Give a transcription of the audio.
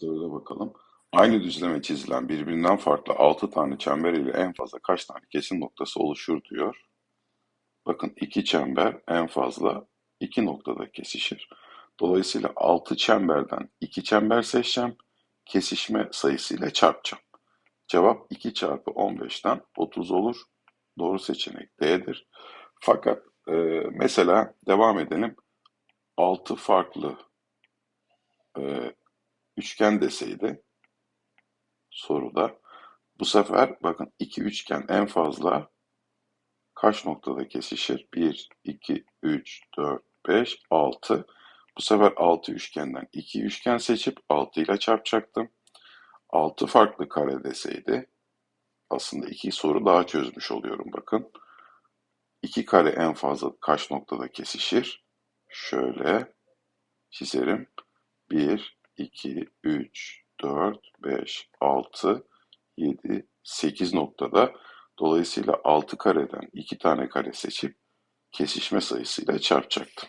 Dörde bakalım. Aynı düzleme çizilen birbirinden farklı 6 tane çember ile en fazla kaç tane kesim noktası oluşur diyor. Bakın iki çember en fazla iki noktada kesişir. Dolayısıyla 6 çemberden 2 çember seçeceğim. Kesişme sayısıyla çarpacağım. Cevap 2 çarpı 15'ten 30 olur. Doğru seçenek D'dir. Fakat e, mesela devam edelim. 6 farklı e, üçgen deseydi soruda bu sefer bakın iki üçgen en fazla kaç noktada kesişir? 1, 2, 3, 4, 5, 6. Bu sefer 6 üçgenden 2 üçgen seçip 6 ile çarpacaktım. 6 farklı kare deseydi aslında iki soru daha çözmüş oluyorum bakın. 2 kare en fazla kaç noktada kesişir? Şöyle çizerim. 1, 2, 3, 4, 5, 6, 7, 8 noktada. Dolayısıyla 6 kareden 2 tane kare seçip kesişme sayısıyla çarpacaktım.